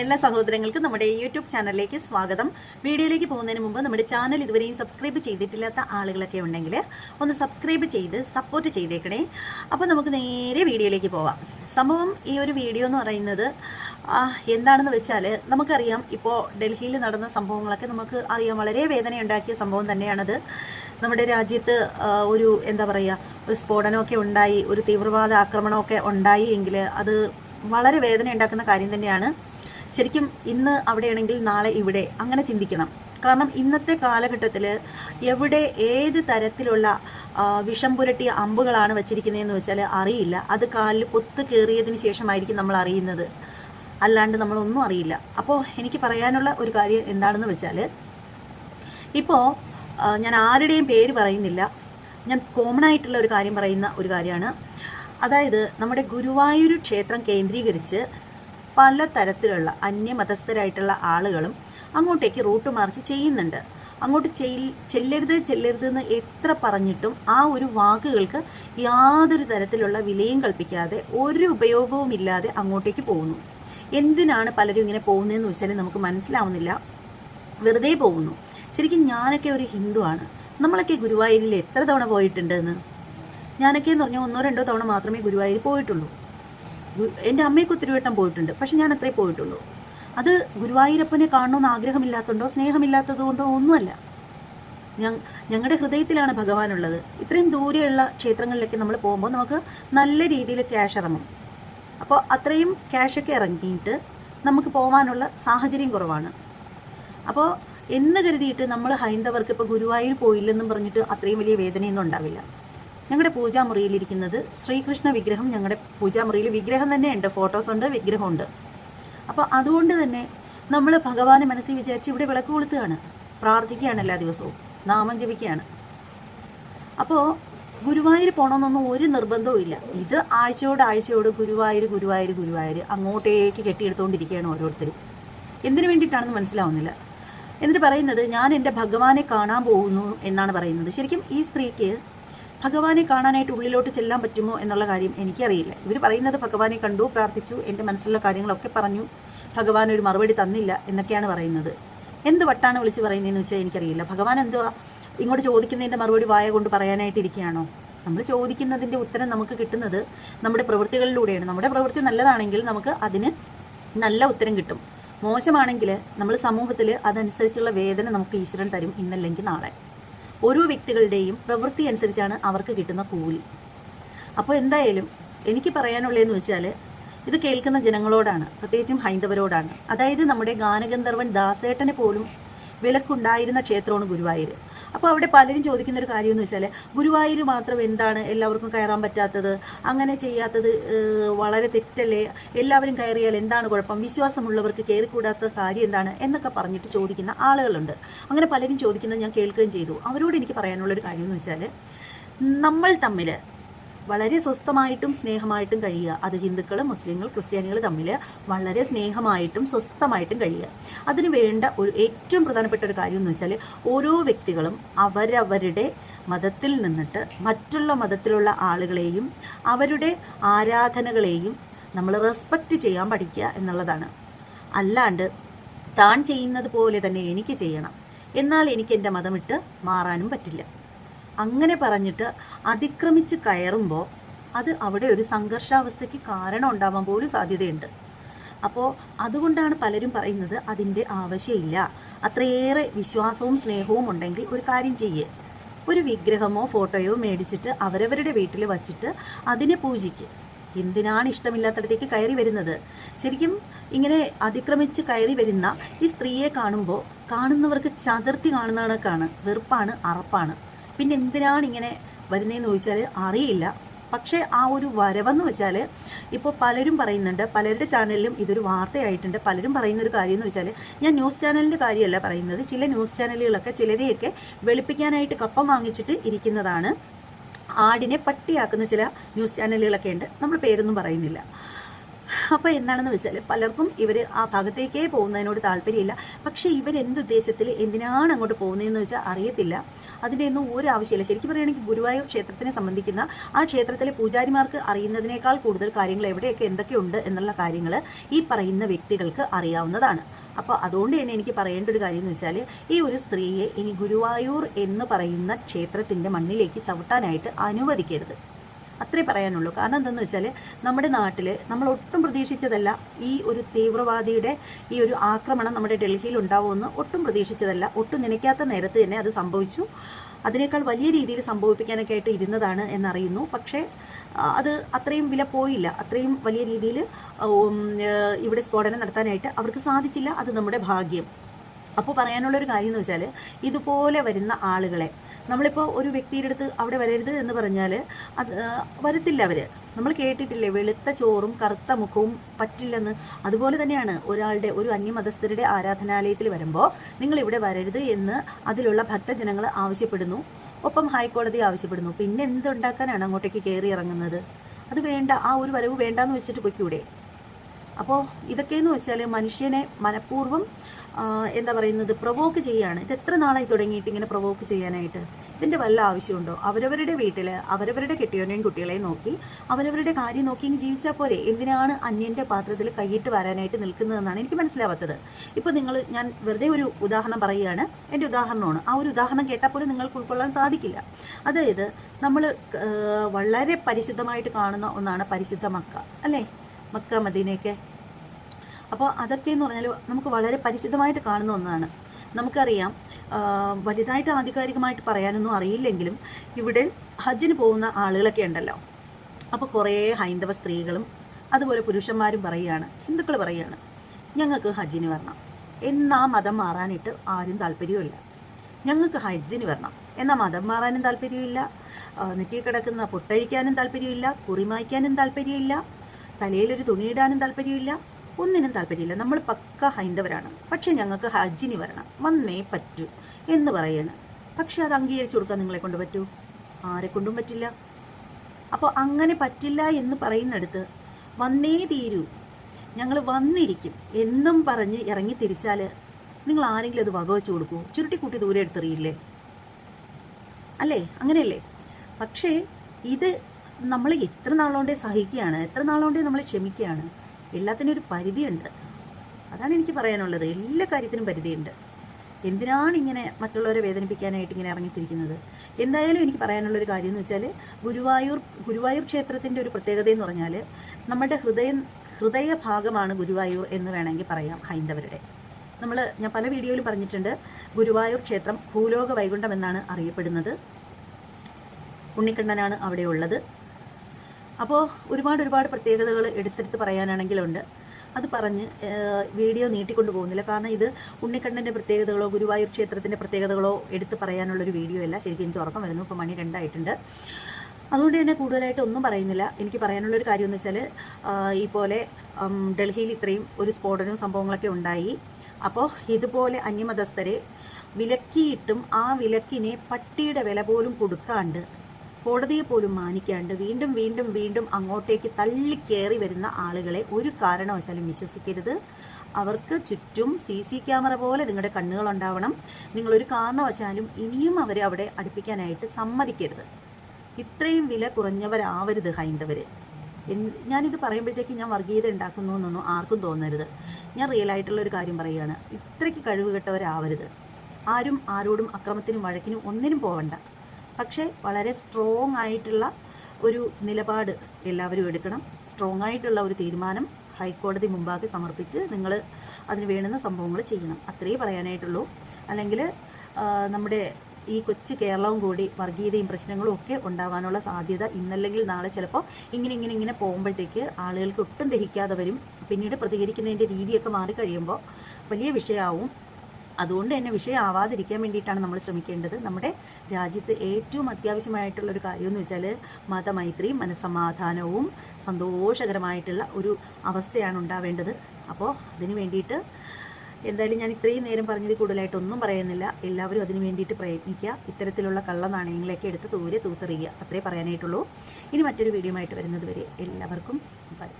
എല്ലാ സഹോദരങ്ങൾക്കും നമ്മുടെ യൂട്യൂബ് ചാനലിലേക്ക് സ്വാഗതം. വീഡിയോയിലേക്ക് പോകുന്നതിന് മുമ്പ് നമ്മുടെ ചാനൽ ഇതുവരെയും സബ്സ്ക്രൈബ് ചെയ്തിട്ടില്ലാത്ത ആളുകളൊക്കെ ഉണ്ടെങ്കിൽ ഒന്ന് സബ്സ്ക്രൈബ് ചെയ്ത് സപ്പോർട്ട് ചെയ്തേക്കണേ. അപ്പോൾ നമുക്ക് നേരെ വീഡിയോയിലേക്ക് പോവാം. സംഭവം ഈ ഒരു വീഡിയോ എന്ന് പറയുന്നത് എന്താണെന്ന് വെച്ചാൽ നമുക്കറിയാം ഇപ്പോൾ ഡൽഹിയിൽ നടന്ന സംഭവങ്ങളൊക്കെ നമുക്ക് അറിയാം. വളരെ വേദനയുണ്ടാക്കിയ സംഭവം തന്നെയാണത്. നമ്മുടെ രാജ്യത്ത് ഒരു എന്താ പറയുക ഒരു സ്ഫോടനമൊക്കെ ഉണ്ടായി ഒരു തീവ്രവാദ ആക്രമണമൊക്കെ ഉണ്ടായി എങ്കിൽ അത് വളരെ വേദന ഉണ്ടാക്കുന്ന കാര്യം തന്നെയാണ്. ശരിക്കും ഇന്ന് അവിടെയാണെങ്കിൽ നാളെ ഇവിടെ. അങ്ങനെ ചിന്തിക്കണം. കാരണം ഇന്നത്തെ കാലഘട്ടത്തിൽ എവിടെ ഏത് തരത്തിലുള്ള വിഷം പുരട്ടിയ അമ്പുകളാണ് വെച്ചിരിക്കുന്നതെന്ന് വെച്ചാൽ അറിയില്ല. അത് കാലിൽ പൊത്ത് കയറിയതിന് ശേഷമായിരിക്കും നമ്മൾ അറിയുന്നത്. അല്ലാണ്ട് നമ്മളൊന്നും അറിയില്ല. അപ്പോൾ എനിക്ക് പറയാനുള്ള ഒരു കാര്യം എന്താണെന്ന് വെച്ചാൽ ഇപ്പോൾ ഞാൻ ആരുടെയും പേര് പറയുന്നില്ല. ഞാൻ കോമൺ ആയിട്ടുള്ള ഒരു കാര്യം പറയുന്ന ഒരു കാര്യമാണ്. അതായത് നമ്മുടെ ഗുരുവായൂർ ക്ഷേത്രം കേന്ദ്രീകരിച്ച് പല തരത്തിലുള്ള അന്യമതസ്ഥരായിട്ടുള്ള ആളുകളും അങ്ങോട്ടേക്ക് റൂട്ട് മാർച്ച് ചെയ്യുന്നുണ്ട്. അങ്ങോട്ട് ചെല്ലരുത് ചെല്ലരുത് എന്ന് എത്ര പറഞ്ഞിട്ടും ആ ഒരു വാക്കുകൾക്ക് യാതൊരു തരത്തിലുള്ള വിലയും കൽപ്പിക്കാതെ ഒരു ഉപയോഗവും ഇല്ലാതെ അങ്ങോട്ടേക്ക് പോകുന്നു. എന്തിനാണ് പലരും ഇങ്ങനെ പോകുന്നതെന്ന് വെച്ചാൽ നമുക്ക് മനസ്സിലാവുന്നില്ല. വെറുതെ പോകുന്നു. ശരിക്കും ഞാനൊക്കെ ഒരു ഹിന്ദുവാണ്. നമ്മളൊക്കെ ഗുരുവായൂരിൽ എത്ര തവണ പോയിട്ടുണ്ടെന്ന്? ഞാനൊക്കെ എന്ന് പറഞ്ഞാൽ ഒന്നോ രണ്ടോ തവണ മാത്രമേ ഗുരുവായൂർ പോയിട്ടുള്ളൂ. എന്റെ അമ്മയ്ക്ക് ഒത്തിരി വട്ടം പോയിട്ടുണ്ട്. പക്ഷെ ഞാൻ അത്രേ പോയിട്ടുള്ളൂ. അത് ഗുരുവായൂരപ്പനെ കാണണമെന്ന് ആഗ്രഹമില്ലാത്തതുകൊണ്ടോ സ്നേഹമില്ലാത്തത് കൊണ്ടോ ഒന്നുമല്ല ഞങ്ങളുടെ ഹൃദയത്തിലാണ് ഭഗവാനുള്ളത്. ഇത്രയും ദൂരെയുള്ള ക്ഷേത്രങ്ങളിലേക്ക് നമ്മൾ പോകുമ്പോൾ നമുക്ക് നല്ല രീതിയിൽ ക്യാഷ് ഇറങ്ങും. അപ്പോൾ അത്രയും ക്യാഷൊക്കെ ഇറങ്ങിയിട്ട് നമുക്ക് പോകാനുള്ള സാഹചര്യം കുറവാണ്. അപ്പോൾ എന്ന് കരുതിയിട്ട് നമ്മൾ ഹൈന്ദവർക്ക് ഇപ്പോൾ ഗുരുവായൂർ പോയില്ലെന്നും പറഞ്ഞിട്ട് അത്രയും വലിയ വേദനയൊന്നും ഉണ്ടാവില്ല. ഞങ്ങളുടെ പൂജാമുറിയിലിരിക്കുന്നത് ശ്രീകൃഷ്ണ വിഗ്രഹം ഞങ്ങളുടെ പൂജാമുറിയിൽ വിഗ്രഹം തന്നെ ഉണ്ട് ഫോട്ടോസ് ഉണ്ട് വിഗ്രഹമുണ്ട്. അപ്പോൾ അതുകൊണ്ട് തന്നെ നമ്മൾ ഭഗവാനെ മനസ്സിൽ വിചാരിച്ച് ഇവിടെ വിളക്ക് കൊളുത്തുകയാണ്. പ്രാർത്ഥിക്കുകയാണ് എല്ലാ ദിവസവും. നാമം ജപിക്കുകയാണ്. അപ്പോൾ ഗുരുവായൂർ പോകണമെന്നൊന്നും ഒരു നിർബന്ധവും ഇല്ല. ഇത് ആഴ്ചയോട് ആഴ്ചയോട് ഗുരുവായൂർ ഗുരുവായൂർ ഗുരുവായൂർ അങ്ങോട്ടേക്ക് കെട്ടിയെടുത്തുകൊണ്ടിരിക്കുകയാണ് ഓരോരുത്തരും. എന്തിനു വേണ്ടിയിട്ടാണെന്ന് മനസ്സിലാവുന്നില്ല. എന്നിട്ട് പറയുന്നത് ഞാൻ എന്റെ ഭഗവാനെ കാണാൻ പോകുന്നു എന്നാണ് പറയുന്നത്. ശരിക്കും ഈ സ്ത്രീക്ക് ഭഗവാനെ കാണാനായിട്ട് ഉള്ളിലോട്ട് ചെല്ലാൻ പറ്റുമോ എന്നുള്ള കാര്യം എനിക്കറിയില്ല. ഇവർ പറയുന്നത് ഭഗവാനെ കണ്ടു പ്രാർത്ഥിച്ചു എന്റെ മനസ്സിലുള്ള കാര്യങ്ങളൊക്കെ പറഞ്ഞു ഭഗവാൻ ഒരു മറുപടി തന്നില്ല എന്നൊക്കെയാണ് പറയുന്നത്. എന്ത് വട്ടാണ് വിളിച്ച് പറയുന്നതെന്ന് വെച്ചാൽ എനിക്കറിയില്ല. ഭഗവാൻ എന്തുവാ ഇങ്ങോട്ട് ചോദിക്കുന്നതിന്റെ മറുപടി വായ കൊണ്ട് പറയാനായിട്ടിരിക്കുകയാണോ നമ്മൾ ചോദിക്കുന്നതിന്റെ ഉത്തരം നമുക്ക് കിട്ടുന്നത് നമ്മുടെ പ്രവൃത്തികളിലൂടെയാണ്. നമ്മുടെ പ്രവൃത്തി നല്ലതാണെങ്കിൽ നമുക്ക് അതിന് നല്ല ഉത്തരം കിട്ടും. മോശമാണെങ്കിൽ നമ്മൾ സമൂഹത്തിൽ അതനുസരിച്ചുള്ള വേദന നമുക്ക് ഈശ്വരൻ തരും ഇന്നല്ലെങ്കിൽ നാളെ. ഓരോ വ്യക്തികളുടെയും പ്രവൃത്തി അനുസരിച്ചാണ് അവർക്ക് കിട്ടുന്ന കൂലി. അപ്പോൾ എന്തായാലും എനിക്ക് പറയാനുള്ളതെന്ന് വെച്ചാൽ ഇത് കേൾക്കുന്ന ജനങ്ങളോടാണ് പ്രത്യേകിച്ചും ഹൈന്ദവരോടാണ്. അതായത് നമ്മുടെ ഗാനഗന്ധർവൻ ദാസേട്ടനെ പോലും വിലക്കുണ്ടായിരുന്ന ക്ഷേത്രമാണ് ഗുരുവായൂർ അപ്പോൾ അവിടെ പലരും ചോദിക്കുന്ന ഒരു കാര്യം എന്ന് വെച്ചാൽ ഗുരുവായൂർ മാത്രം എന്താണ് എല്ലാവർക്കും കയറാൻ പറ്റാത്തത്? അങ്ങനെ ചെയ്യാത്തത് വളരെ തെറ്റല്ലേ? എല്ലാവരും കയറിയാൽ എന്താണ് കുഴപ്പം? വിശ്വാസമുള്ളവർക്ക് കയറിക്കൂടാത്ത കാര്യം എന്താണ്? എന്നൊക്കെ പറഞ്ഞിട്ട് ചോദിക്കുന്ന ആളുകളുണ്ട്. അങ്ങനെ പലരും ചോദിക്കുന്നത് ഞാൻ കേൾക്കുകയും ചെയ്തു. അവരോട് എനിക്ക് പറയാനുള്ളൊരു കാര്യം എന്ന് വെച്ചാൽ നമ്മൾ തമ്മിൽ വളരെ സ്വസ്ഥമായിട്ടും സ്നേഹമായിട്ടും കഴിയുക. അത് ഹിന്ദുക്കൾ മുസ്ലിങ്ങൾ ക്രിസ്ത്യാനികൾ തമ്മിൽ വളരെ സ്നേഹമായിട്ടും സ്വസ്ഥമായിട്ടും കഴിയുക. അതിന് വേണ്ട ഒരു ഏറ്റവും പ്രധാനപ്പെട്ട ഒരു കാര്യം എന്ന് വെച്ചാൽ ഓരോ വ്യക്തികളും അവരവരുടെ മതത്തിൽ നിന്നിട്ട് മറ്റുള്ള മതത്തിലുള്ള ആളുകളെയും അവരുടെ ആരാധനകളെയും നമ്മൾ റെസ്പെക്റ്റ് ചെയ്യാൻ പഠിക്കുക എന്നുള്ളതാണ്. അല്ലാണ്ട് താൻ ചെയ്യുന്നത് പോലെ തന്നെ എനിക്ക് ചെയ്യണം. എന്നാൽ എനിക്ക് എന്റെ മതമിട്ട് മാറാനും പറ്റില്ല. അങ്ങനെ പറഞ്ഞിട്ട് അതിക്രമിച്ച് കയറുമ്പോൾ അത് അവിടെ ഒരു സംഘർഷാവസ്ഥയ്ക്ക് കാരണം ഉണ്ടാവാൻ പോലും സാധ്യതയുണ്ട്. അപ്പോൾ അതുകൊണ്ടാണ് പലരും പറയുന്നത് അതിന്റെ ആവശ്യമില്ല. അത്രയേറെ വിശ്വാസവും സ്നേഹവും ഉണ്ടെങ്കിൽ ഒരു കാര്യം ചെയ്യേ. ഒരു വിഗ്രഹമോ ഫോട്ടോയോ മേടിച്ചിട്ട് അവരവരുടെ വീട്ടിൽ വച്ചിട്ട് അതിനെ പൂജിക്ക്. എന്തിനാണ് ഇഷ്ടമില്ലാത്തടത്തേക്ക് കയറി വരുന്നത്? ശരിക്കും ഇങ്ങനെ അതിക്രമിച്ച് കയറി വരുന്ന ഈ സ്ത്രീയെ കാണുമ്പോൾ കാണുന്നവർക്ക് ചതുർത്തി കാണുന്ന കണക്കാണ് വെറുപ്പാണ് അറപ്പാണ്. പിന്നെ എന്തിനാണ് ഇങ്ങനെ വരുന്നതെന്ന് ചോദിച്ചാൽ അറിയില്ല. പക്ഷേ ആ ഒരു വരവെന്ന് വെച്ചാൽ ഇപ്പോൾ പലരും പറയുന്നുണ്ട് പലരുടെ ചാനലിലും ഇതൊരു വാർത്തയായിട്ടുണ്ട്. പലരും പറയുന്ന ഒരു കാര്യം എന്ന് വെച്ചാൽ ഞാൻ ന്യൂസ് ചാനലിന്റെ കാര്യമല്ല പറയുന്നത്. ചില ന്യൂസ് ചാനലുകളൊക്കെ ചിലരെയൊക്കെ വെളുപ്പിക്കാനായിട്ട് കപ്പം വാങ്ങിച്ചിട്ട് ഇരിക്കുന്നതാണ്. ആടിനെ പട്ടിയാക്കുന്ന ചില ന്യൂസ് ചാനലുകളൊക്കെ ഉണ്ട്. നമ്മൾ പേരൊന്നും പറയുന്നില്ല. അപ്പോൾ എന്താണെന്ന് വെച്ചാൽ പലർക്കും ഇവർ ആ ഭാഗത്തേക്കേ പോകുന്നതിനോട് താല്പര്യമില്ല. പക്ഷേ ഇവരെന്ത് ഉദ്ദേശത്തിൽ എന്തിനാണ് അങ്ങോട്ട് പോകുന്നതെന്ന് വെച്ചാൽ അറിയത്തില്ല. അതിന്റെ ഒന്നും ഒരു ആവശ്യമില്ല ശരിക്കും പറയുകയാണെങ്കിൽ ഗുരുവായൂർ ക്ഷേത്രത്തിനെ സംബന്ധിക്കുന്ന ആ ക്ഷേത്രത്തിലെ പൂജാരിമാർക്ക് അറിയുന്നതിനേക്കാൾ കൂടുതൽ കാര്യങ്ങൾ എവിടെയൊക്കെ എന്തൊക്കെയുണ്ട് എന്നുള്ള കാര്യങ്ങൾ ഈ പറയുന്ന വ്യക്തികൾക്ക് അറിയാവുന്നതാണ്. അപ്പോൾ അതുകൊണ്ട് തന്നെ എനിക്ക് പറയേണ്ട ഒരു കാര്യം എന്ന് വെച്ചാൽ ഈ ഒരു സ്ത്രീയെ ഇനി ഗുരുവായൂർ എന്ന് പറയുന്ന ക്ഷേത്രത്തിന്റെ മണ്ണിലേക്ക് ചവിട്ടാനായിട്ട് അനുവദിക്കരുത്. അത്രേ പറയാനുള്ളൂ. കാരണം എന്താണെന്ന് വെച്ചാൽ നമ്മുടെ നാട്ടിൽ നമ്മൾ ഒട്ടും പ്രതീക്ഷിച്ചതല്ല ഈ ഒരു തീവ്രവാദിയുടെ ഈ ഒരു ആക്രമണം നമ്മുടെ ഡൽഹിയിൽ ഉണ്ടാവുമെന്ന് ഒട്ടും പ്രതീക്ഷിച്ചതല്ല. ഒട്ടും നനയ്ക്കാത്ത നേരത്ത് തന്നെ അത് സംഭവിച്ചു. അതിനേക്കാൾ വലിയ രീതിയിൽ സംഭവിപ്പിക്കാനൊക്കെ ആയിട്ട് ഇരുന്നതാണ് എന്നറിയുന്നു. പക്ഷേ അത് അത്രയും വില പോയില്ല. അത്രയും വലിയ രീതിയിൽ ഇവിടെ സ്ഫോടനം നടത്താനായിട്ട് അവർക്ക് സാധിച്ചില്ല. അത് നമ്മുടെ ഭാഗ്യം. അപ്പോൾ പറയാനുള്ളൊരു കാര്യം എന്ന് വെച്ചാൽ ഇതുപോലെ വരുന്ന ആളുകളെ നമ്മളിപ്പോൾ ഒരു വ്യക്തിയുടെ അടുത്ത് അവിടെ വരരുത് എന്ന് പറഞ്ഞാൽ അത് വരത്തില്ല അവർ നമ്മൾ കേട്ടിട്ടില്ലേ വെളുത്ത ചോറും കറുത്ത മുഖവും പറ്റില്ലെന്ന്? അതുപോലെ തന്നെയാണ് ഒരാളുടെ ഒരു അന്യമതസ്ഥരുടെ ആരാധനാലയത്തിൽ വരുമ്പോൾ നിങ്ങൾ ഇവിടെ വരരുത് എന്ന് അതിലുള്ള ഭക്തജനങ്ങൾ ആവശ്യപ്പെടുന്നു. ഒപ്പം ഹൈക്കോടതി ആവശ്യപ്പെടുന്നു. പിന്നെ എന്തുണ്ടാക്കാനാണ് അങ്ങോട്ടേക്ക് കയറി ഇറങ്ങുന്നത്? അത് വേണ്ട ആ ഒരു വരവ് വേണ്ടാന്ന് വെച്ചിട്ട് പൊയ്ക്കൂടെ? അപ്പോൾ ഇതൊക്കെയെന്ന് വെച്ചാൽ മനുഷ്യനെ മനഃപൂർവം എന്താ പറയുന്നത് പ്രൊവോക്ക് ചെയ്യാണ്. ഇത് എത്ര നാളായി തുടങ്ങിയിട്ട് ഇങ്ങനെ പ്രൊവോക്ക് ചെയ്യാനായിട്ട്? ഇതിന്റെ വല്ല ആവശ്യമുണ്ടോ? അവരവരുടെ വീട്ടിൽ അവരവരുടെ കെട്ടിയോനെയും കുട്ടികളെയും നോക്കി അവരവരുടെ കാര്യം നോക്കി ഇങ്ങനെ ജീവിച്ചാൽ പോരെ? എന്തിനാണ് അന്യന്റെ പാത്രത്തിൽ കൈയിട്ട് വരാനായിട്ട് നിൽക്കുന്നതെന്നാണ് എനിക്ക് മനസ്സിലാവാത്തത്. ഇപ്പോൾ നിങ്ങൾ ഞാൻ വെറുതെ ഒരു ഉദാഹരണം പറയുകയാണ്. എന്റെ ഉദാഹരണമാണ്. ആ ഒരു ഉദാഹരണം കേട്ടാൽ പോലും നിങ്ങൾക്ക് ഉൾക്കൊള്ളാൻ സാധിക്കില്ല. അതായത് നമ്മൾ വളരെ പരിശുദ്ധമായിട്ട് കാണുന്ന ഒന്നാണ് പരിശുദ്ധ മക്ക. അല്ലേ? മക്ക മദീനയൊക്കെ. അപ്പോൾ അതൊക്കെ എന്ന് പറഞ്ഞാൽ നമുക്ക് വളരെ പരിശുദ്ധമായിട്ട് കാണുന്ന ഒന്നാണ്. നമുക്കറിയാം വലുതായിട്ട് ആധികാരികമായിട്ട് പറയാനൊന്നും അറിയില്ലെങ്കിലും ഇവിടെ ഹജ്ജിന് പോകുന്ന ആളുകളൊക്കെ ഉണ്ടല്ലോ. അപ്പോൾ കുറേ ഹൈന്ദവ സ്ത്രീകളും അതുപോലെ പുരുഷന്മാരും പറയുകയാണ് ഹിന്ദുക്കൾ പറയുകയാണ് ഞങ്ങൾക്ക് ഹജ്ജിന് വരണം. എന്നാ മതം മാറാനിട്ട് ആരും താല്പര്യമില്ല ഞങ്ങൾക്ക് ഹജ്ജിന് വരണം. എന്നാൽ മതം മാറാനും താല്പര്യമില്ല നെറ്റി കിടക്കുന്ന പൊട്ടഴിക്കാനും താല്പര്യമില്ല കുറിമായ്ക്കാനും താല്പര്യമില്ല തലയിലൊരു തുണിയിടാനും താല്പര്യമില്ല ഒന്നിനും താല്പര്യമില്ല. നമ്മൾ പക്ക ഹൈന്ദവരാണ്. പക്ഷേ ഞങ്ങൾക്ക് ഹജ്ജിന് വരണം. വന്നേ പറ്റൂ എന്ന് പറയാണ്. പക്ഷെ അത് അംഗീകരിച്ചു കൊടുക്കാൻ നിങ്ങളെ കൊണ്ട് പറ്റൂ? ആരെ കൊണ്ടും പറ്റില്ല. അപ്പോൾ അങ്ങനെ പറ്റില്ല എന്ന് പറയുന്നിടത്ത് വന്നേ തീരൂ. ഞങ്ങൾ വന്നിരിക്കും. എന്നും പറഞ്ഞ് ഇറങ്ങി തിരിച്ചാൽ നിങ്ങൾ ആരെങ്കിലും അത് വകവെച്ച് കൊടുക്കൂ ചുരുട്ടിക്കൂട്ടി ദൂരെ എടുത്തെറിയില്ലേ? അല്ലേ? അങ്ങനെയല്ലേ? പക്ഷേ ഇത് നമ്മൾ എത്ര നാളുകൊണ്ടേ സഹിക്കുകയാണ് എത്ര നാളുകൊണ്ടേ നമ്മൾ ക്ഷമിക്കുകയാണ് എല്ലാത്തിനും ഒരു പരിധിയുണ്ട്. അതാണ് എനിക്ക് പറയാനുള്ളത്. എല്ലാ കാര്യത്തിനും പരിധിയുണ്ട്. എന്തിനാണ് ഇങ്ങനെ മറ്റുള്ളവരെ വേദനിപ്പിക്കാനായിട്ട് ഇങ്ങനെ ഇറങ്ങിത്തിരിക്കുന്നത്? എന്തായാലും എനിക്ക് പറയാനുള്ളൊരു കാര്യം എന്ന് വെച്ചാൽ ഗുരുവായൂർ ഗുരുവായൂർ ക്ഷേത്രത്തിന്റെ ഒരു പ്രത്യേകത എന്ന് പറഞ്ഞാൽ നമ്മുടെ ഹൃദയം ഹൃദയ ഭാഗമാണ് ഗുരുവായൂർ എന്ന് വേണമെങ്കിൽ പറയാം ഹൈന്ദവരുടെ. നമ്മൾ ഞാൻ പല വീഡിയോയിലും പറഞ്ഞിട്ടുണ്ട് ഗുരുവായൂർ ക്ഷേത്രം ഭൂലോക വൈകുണ്ഠം എന്നാണ് അറിയപ്പെടുന്നത്. ഉണ്ണിക്കണ്ണനാണ് അവിടെ ഉള്ളത് അപ്പോൾ ഒരുപാട് ഒരുപാട് പ്രത്യേകതകൾ എടുത്തെടുത്ത് പറയാനാണെങ്കിലുണ്ട്. അത് പറഞ്ഞ് വീഡിയോ നീട്ടിക്കൊണ്ട് പോകുന്നില്ല. കാരണം ഇത് ഉണ്ണിക്കണ്ണന്റെ പ്രത്യേകതകളോ ഗുരുവായൂർ ക്ഷേത്രത്തിന്റെ പ്രത്യേകതകളോ എടുത്ത് പറയാനുള്ളൊരു വീഡിയോ അല്ല. ശരിക്കും എനിക്ക് ഉറക്കം വരുന്നു. ഇപ്പോൾ മണി രണ്ടായിട്ടുണ്ട്. അതുകൊണ്ട് തന്നെ കൂടുതലായിട്ട് ഒന്നും പറയുന്നില്ല. എനിക്ക് പറയാനുള്ളൊരു കാര്യം എന്ന് വെച്ചാൽ ഈ പോലെ ഡൽഹിയിൽ ഇത്രയും ഒരു സ്ഫോടനവും സംഭവങ്ങളൊക്കെ ഉണ്ടായി. അപ്പോൾ ഇതുപോലെ അന്യമതസ്ഥരെ വിലക്കിയിട്ടും ആ വിലക്കിനെ പട്ടിയുടെ വില പോലും കൊടുക്കാണ്ട് കോടതിയെ പോലും മാനിക്കാണ്ട് വീണ്ടും വീണ്ടും വീണ്ടും അങ്ങോട്ടേക്ക് തള്ളിക്കേറി വരുന്ന ആളുകളെ ഒരു കാരണവശാലും വിശ്വസിക്കരുത്. അവർക്ക് ചുറ്റും സി സി ക്യാമറ പോലെ നിങ്ങളുടെ കണ്ണുകൾ ഉണ്ടാവണം നിങ്ങളൊരു കാരണവശാലും ഇനിയും അവരെ അവിടെ അടുപ്പിക്കാനായിട്ട് സമ്മതിക്കരുത്. ഇത്രയും വില കുറഞ്ഞവരാവരുത് ഹൈന്ദവർ ഞാനിത് പറയുമ്പോഴത്തേക്ക് ഞാൻ വർഗീയത ഉണ്ടാക്കുന്നു എന്നൊന്നും ആർക്കും തോന്നരുത്. ഞാൻ റിയൽ ആയിട്ടുള്ള ഒരു കാര്യം പറയുകയാണ്. ഇത്രയ്ക്ക് കഴിവ് കെട്ടവരാവരുത്. ആരും ആരോടും അക്രമത്തിനും വഴക്കിനും ഒന്നിനും പോവണ്ട. പക്ഷേ വളരെ സ്ട്രോങ് ആയിട്ടുള്ള ഒരു നിലപാട് എല്ലാവരും എടുക്കണം. സ്ട്രോങ് ആയിട്ടുള്ള ഒരു തീരുമാനം ഹൈക്കോടതി മുമ്പാകെ സമർപ്പിച്ച് നിങ്ങൾ അതിന് വേണ്ടുന്ന സംഭവങ്ങൾ ചെയ്യണം. അത്രയേ പറയാനായിട്ടുള്ളൂ. അല്ലെങ്കിൽ നമ്മുടെ ഈ കൊച്ചു കേരളവും കൂടി വർഗീയതയും പ്രശ്നങ്ങളും ഒക്കെ ഉണ്ടാവാനുള്ള സാധ്യത ഇന്നല്ലെങ്കിൽ നാളെ ചിലപ്പോൾ ഇങ്ങനെ ഇങ്ങനെ ഇങ്ങനെ പോകുമ്പോഴത്തേക്ക് ആളുകൾക്ക് ഒട്ടും ദഹിക്കാതെ വരും. പിന്നീട് പ്രതികരിക്കുന്നതിന്റെ രീതിയൊക്കെ മാറിക്കഴിയുമ്പോൾ വലിയ വിഷയമാവും. അതുകൊണ്ട് തന്നെ വിഷയം ആവാതിരിക്കാൻ വേണ്ടിയിട്ടാണ് നമ്മൾ ശ്രമിക്കേണ്ടത്. നമ്മുടെ രാജ്യത്ത് ഏറ്റവും അത്യാവശ്യമായിട്ടുള്ള ഒരു കാര്യം എന്ന് വെച്ചാൽ മതമൈത്രിയും മനസ്സമാധാനവും സന്തോഷകരമായിട്ടുള്ള ഒരു അവസ്ഥയാണ് ഉണ്ടാവേണ്ടത്. അപ്പോൾ അതിന് വേണ്ടിയിട്ട് എന്തായാലും ഞാൻ ഇത്രയും നേരം പറഞ്ഞത് കൂടുതലായിട്ടൊന്നും പറയുന്നില്ല. എല്ലാവരും അതിന് വേണ്ടിയിട്ട് പ്രയത്നിക്കുക. ഇത്തരത്തിലുള്ള കള്ള നാണയങ്ങളൊക്കെ എടുത്ത് ദൂരെ തൂത്തെറിയുക. അത്രേ പറയാനായിട്ടുള്ളൂ. ഇനി മറ്റൊരു വീഡിയോ ആയിട്ട് വരുന്നത് വരെ എല്ലാവർക്കും ബൈ.